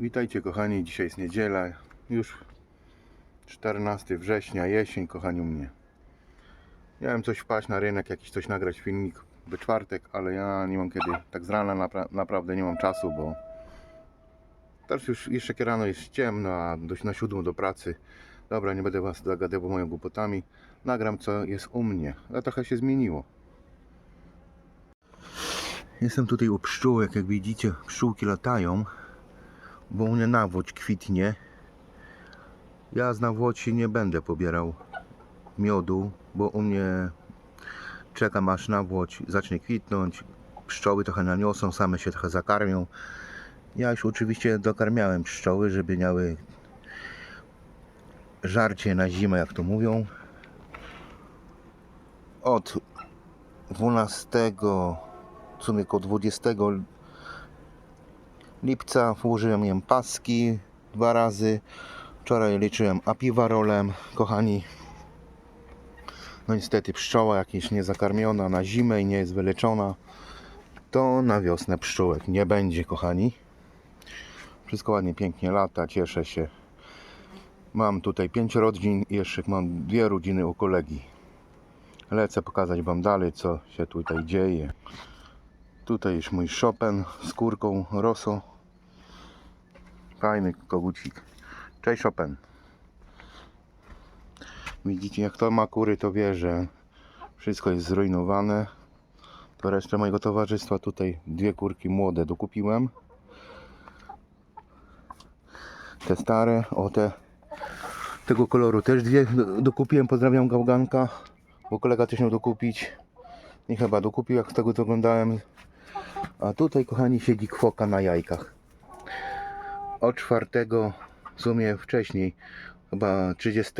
Witajcie kochani, dzisiaj jest niedziela, już 14 września, jesień kochani u mnie. Miałem coś wpaść na rynek, jakiś coś nagrać filmik we czwartek, ale ja nie mam kiedy, tak z rana napra- naprawdę nie mam czasu, bo teraz już jeszcze rano jest ciemno, a dość na siódmą do pracy. Dobra, nie będę was zagadywał moimi głupotami, nagram co jest u mnie, a trochę się zmieniło. Jestem tutaj u pszczółek, jak widzicie, pszczółki latają bo u mnie nawłoć kwitnie. Ja z nawłoci nie będę pobierał miodu, bo u mnie czekam aż nawłoć zacznie kwitnąć. Pszczoły trochę naniosą, same się trochę zakarmią. Ja już oczywiście dokarmiałem pszczoły, żeby miały żarcie na zimę, jak to mówią. Od 12, w sumie około 20 lipca włożyłem jem paski dwa razy. Wczoraj liczyłem apiwarolem, kochani. No niestety pszczoła jakaś niezakarmiona na zimę i nie jest wyleczona. To na wiosnę pszczółek nie będzie, kochani. Wszystko ładnie, pięknie lata, cieszę się. Mam tutaj pięć rodzin i jeszcze mam dwie rodziny u kolegi. Lecę pokazać Wam dalej, co się tutaj dzieje. Tutaj już mój Chopin z kurką Rosso. Fajny kogucik. Cześć Chopin. Widzicie jak to ma kury to wie, że wszystko jest zrujnowane. To resztę mojego towarzystwa tutaj dwie kurki młode dokupiłem. Te stare, o te tego koloru też dwie do- dokupiłem. Pozdrawiam gałganka, bo kolega też miał dokupić. I chyba dokupił jak z tego co oglądałem. A tutaj, kochani, siedzi kwoka na jajkach. Od 4, w sumie wcześniej, chyba 30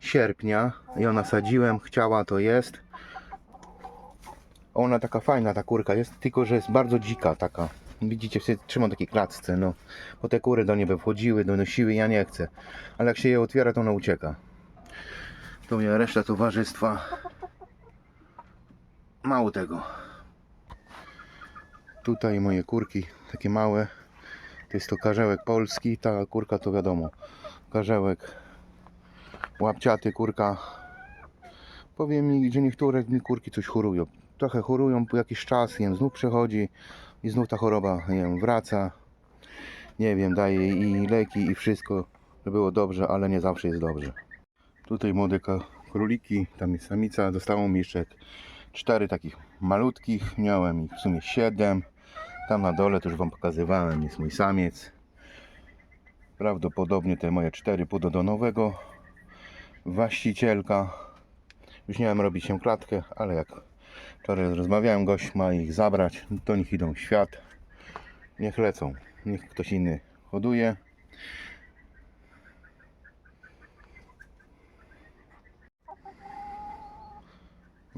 sierpnia ją nasadziłem, chciała, to jest. Ona taka fajna, ta kurka jest, tylko że jest bardzo dzika taka. Widzicie, się trzyma w takiej klatce, no. Bo te kury do niej by wchodziły, donosiły, ja nie chcę. Ale jak się je otwiera, to ona ucieka. To mnie reszta towarzystwa. Mało tego. Tutaj moje kurki, takie małe. To jest to karzełek polski, ta kurka to wiadomo. Karzełek łapciaty, kurka. Powiem mi, że niektóre mi kurki coś chorują. Trochę chorują po jakiś czas, jem znów przechodzi i znów ta choroba jem wraca. Nie wiem, daję i leki i wszystko, żeby było dobrze, ale nie zawsze jest dobrze. Tutaj młode króliki, tam jest samica, dostało mi jeszcze cztery takich malutkich, miałem ich w sumie siedem. Tam na dole już Wam pokazywałem, jest mój samiec. Prawdopodobnie te moje cztery pójdą do nowego właścicielka. Już nie wiem robić się klatkę, ale jak wczoraj rozmawiałem, gość ma ich zabrać, to niech idą w świat. Niech lecą, niech ktoś inny hoduje.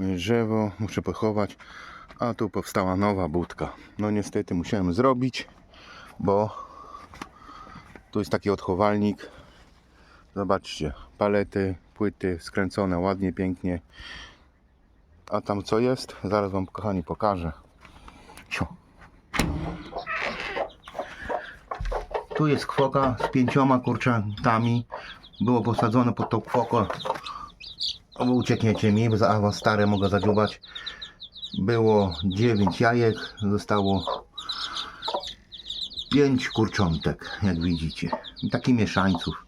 Drzewo muszę pochować, a tu powstała nowa budka. No niestety musiałem zrobić, bo tu jest taki odchowalnik. Zobaczcie, palety, płyty skręcone ładnie, pięknie. A tam co jest? Zaraz Wam kochani pokażę. Tu jest kwoka z pięcioma kurczakami. Było posadzone pod tą kwoką. Uciekniecie mi, bo za was stare mogę zadziubać. Było 9 jajek, zostało 5 kurczątek, jak widzicie. I takich mieszańców.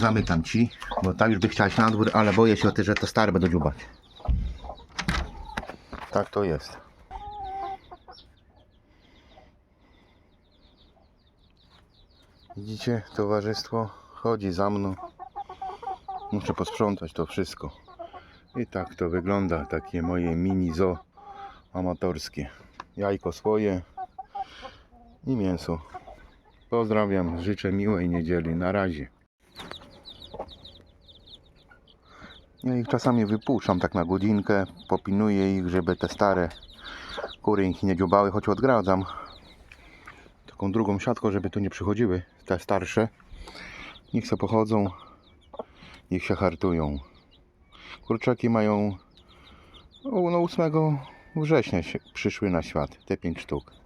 Zamykam ci, bo tak już by chciałeś na dwór, ale boję się o tym, że to stare będą dziubać. Tak to jest. Widzicie, towarzystwo chodzi za mną. Muszę posprzątać to wszystko. I tak to wygląda, takie moje mini zoo amatorskie. Jajko swoje i mięso. Pozdrawiam, życzę miłej niedzieli. Na razie. Ja ich czasami wypuszczam tak na godzinkę, popinuję ich, żeby te stare kury ich nie dziubały, choć odgradzam taką drugą siatką, żeby tu nie przychodziły te starsze. Niech se pochodzą, niech się hartują. Kurczaki mają no 8 września przyszły na świat, te 5 sztuk.